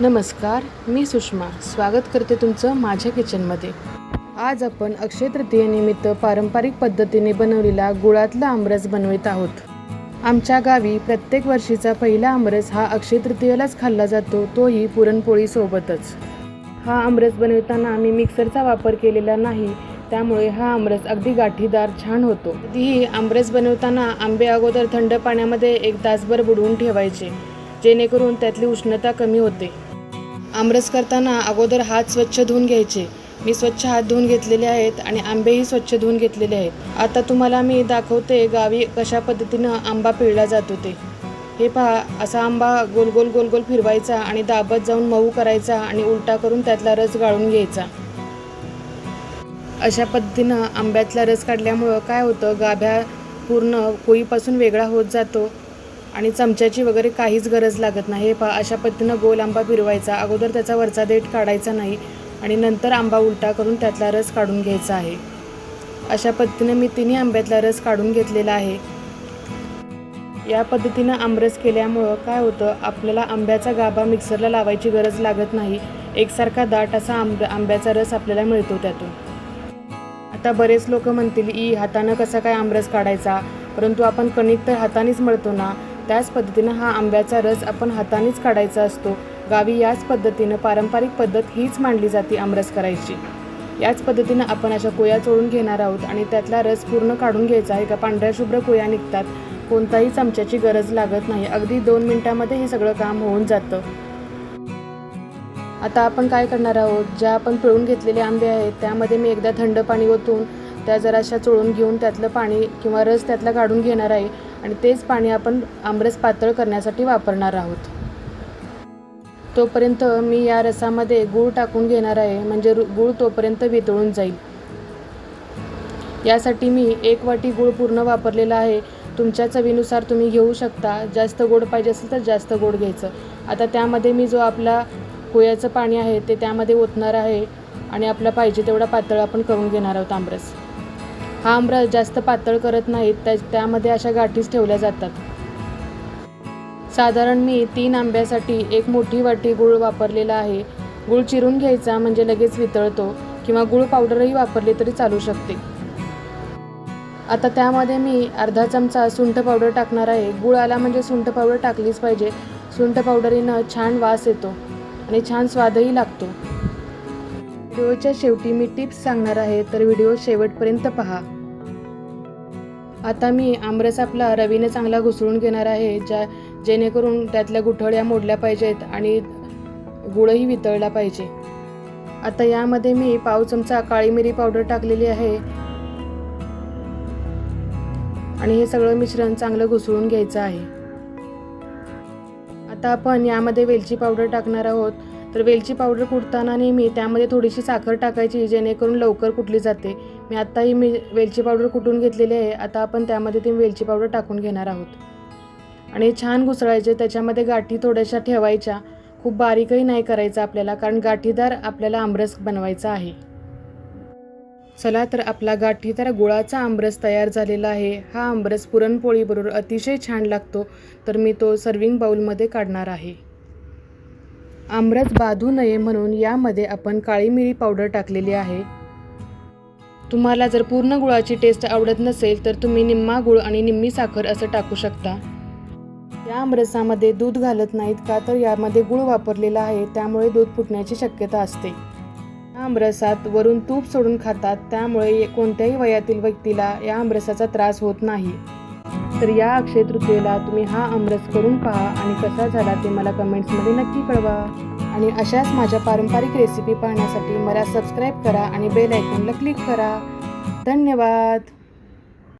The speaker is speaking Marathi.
नमस्कार मी सुषमा. स्वागत करते तुमचं माझ्या किचनमध्ये आज आपण अक्षय तृतीयेनिमित्त पारंपरिक पद्धतीने बनवलेला गुळातला आमरस बनवित आहोत. आमच्या गावी प्रत्येक वर्षीचा पहिला आमरस हा अक्षय तृतीयेलाच खाल्ला जातो तोही पुरणपोळीसोबतच हा आमरस बनवताना मी मिक्सरचा वापर केलेला नाही त्यामुळे हा आमरस अगदी गाठीदार छान होतो. कधीही आमरस बनवताना आंबे अगोदर थंड पाण्यामध्ये एक तासभर बुडवून ठेवायचे जेणेकरून त्यातली उष्णता कमी होते. आमरस करताना अगोदर हात स्वच्छ धुवून घ्यायचे. मी स्वच्छ हात धुवून घेतलेले आहेत आणि आंबेही स्वच्छ धुवून घेतलेले आहेत. आता तुम्हाला मी दाखवते गावी कशा पद्धतीनं आंबा पिळला जातो ते हे पहा असा आंबा गोल गोल गोल गोल फिरवायचा आणि दाबत जाऊन मऊ करायचा आणि उलटा करून त्यातला रस गाळून घ्यायचा. अशा पद्धतीनं आंब्यातला रस काढल्यामुळं काय होतं? गाभ्या पूर्ण कोळीपासून वेगळा होत जातो. आणि चमच्याची वगैरे काहीच गरज लागत नाही. हे पहा अशा पद्धतीनं गोल आंबा फिरवायचा. अगोदर त्याचा वरचा देठ काढायचा नाही आणि नंतर आंबा उलटा करून त्यातला रस काढून घ्यायचा आहे. अशा पद्धतीनं मी तिन्ही आंब्यातला रस काढून घेतलेला आहे. या पद्धतीनं आमरस केल्यामुळं काय होतं आपल्याला आंब्याचा गाभा मिक्सरला लावायची गरज लागत नाही. एकसारखा दाट असा आंब आंब्याचा रस आपल्याला मिळतो त्यातून. आता बरेच लोक म्हणतील ई हातानं कसा काय आमरस काढायचा? परंतु आपण कणिक तर हातानेच मळतो ना. त्याच पद्धतीनं हा आंब्याचा रस आपण हातानेच काढायचा असतो. गावी याच पद्धतीनं पारंपरिक पद्धत हीच मांडली जाते आमरस करायची. याच पद्धतीनं आपण अशा कोया चोळून घेणार आहोत आणि त्यातला रस पूर्ण काढून घ्यायचा. आहे का पांढऱ्या शुभ्र कोया निघतात. कोणताही चमच्याची गरज लागत नाही. अगदी दोन मिनटामध्ये हे सगळं काम होऊन जातं. आता आपण काय करणार आहोत? ज्या आपण पिळून घेतलेले आंबे आहेत त्यामध्ये मी एकदा थंड पाणी ओतून त्या जराशा चोळून घेऊन त्यातलं पाणी किंवा रस त्यातला काढून घेणार आहे. आणि तेच पाणी आपण आमरस पातळ करण्यासाठी वापरणार आहोत. तोपर्यंत मी या रसामध्ये गूळ टाकून घेणार आहे म्हणजे रु- गूळ तोपर्यंत वितळून जाईल. यासाठी मी एक वाटी गूळ पूर्ण वापरलेला आहे. तुमच्या चवीनुसार तुम्ही घेऊ शकता. जास्त गोड पाहिजे असेल तर जास्त गोड घ्यायचं. आता त्यामध्ये मी जो आपला पोह्याचं पाणी आहे ते त्यामध्ये ओतणार आहे आणि आपला पाहिजे तेवढा पातळ आपण करून घेणार आहोत आमरस. हा आमरस जास्त पातळ करत नाहीत त्या त्यामध्ये अशा गाठीच ठेवल्या जातात. साधारण मी तीन आंब्यासाठी एक मोठी वाटी गूळ वापरलेला आहे. गूळ चिरून घ्यायचा म्हणजे लगेच वितळतो किंवा गूळ पावडरही वापरली तरी चालू शकते. आता त्यामध्ये मी अर्धा चमचा सुंठ पावडर टाकणार आहे. गूळ आला म्हणजे सुंठ पावडर टाकलीच पाहिजे. सुंठ पावडरीनं छान वास येतो आणि छान स्वादही लागतो. व्हिडिओच्या शेवटी मी टिप्स सांगणार आहे तर व्हिडिओ शेवटपर्यंत पहा. आता मी आमरस आपला रवीने चांगला घुसळून घेणार आहे ज्या जेणेकरून त्यातल्या गुठळ्या मोडल्या पाहिजेत आणि गुळही वितळला पाहिजे. आता यामध्ये मी पाव चमचा काळी मिरी पावडर टाकलेली आहे. आणि हे सगळं मिश्रण चांगलं घुसळून घ्यायचं आहे. आता आपण यामध्ये वेलची पावडर टाकणार आहोत. तर वेलची पावडर कुटताना नेहमी त्यामध्ये थोडीशी साखर टाकायची जेणेकरून लवकर कुटली जाते. मी आत्ताही मी वेलची पावडर कुटून घेतलेली आहे. आता आपण त्यामध्ये ती वेलची पावडर टाकून घेणार आहोत. आणि छान घुसळायचे त्याच्यामध्ये गाठी थोड्याशा ठेवायच्या. खूप बारीकही नाही करायचं आपल्याला कारण गाठीदार आपल्याला आमरस बनवायचा आहे. चला तर आपला गाठीदार गुळाचा आमरस तयार झालेला आहे. हा आमरस पुरणपोळीबरोबर अतिशय छान लागतो. तर मी तो सर्विंग बाउलमध्ये काढणार आहे. आमरस बाधू नये म्हणून यामध्ये आपण काळी मिरी पावडर टाकलेली आहे. तुम्हाला जर पूर्ण गुळाची टेस्ट आवडत नसेल तर तुम्ही निम्मा गुळ आणि निम्मी साखर असं टाकू शकता. या आमरसामध्ये दूध घालत नाहीत का तर यामध्ये गुळ वापरलेला आहे त्यामुळे दूध फुटण्याची शक्यता असते. या आमरसात वरून तूप सोडून खातात त्यामुळे कोणत्याही वयातील व्यक्तीला या आमरसाचा त्रास होत नाही. तर या अक्षय तृतीयेला तुम्ही हा आमरस करून पहा आणि कसा झाला ते मला कमेंट्समध्ये नक्की कळवा. आणि अशाच माझ्या पारंपरिक रेसिपी पाहण्यासाठी मला सबस्क्राईब करा आणि बेल आयकॉनला क्लिक करा. धन्यवाद!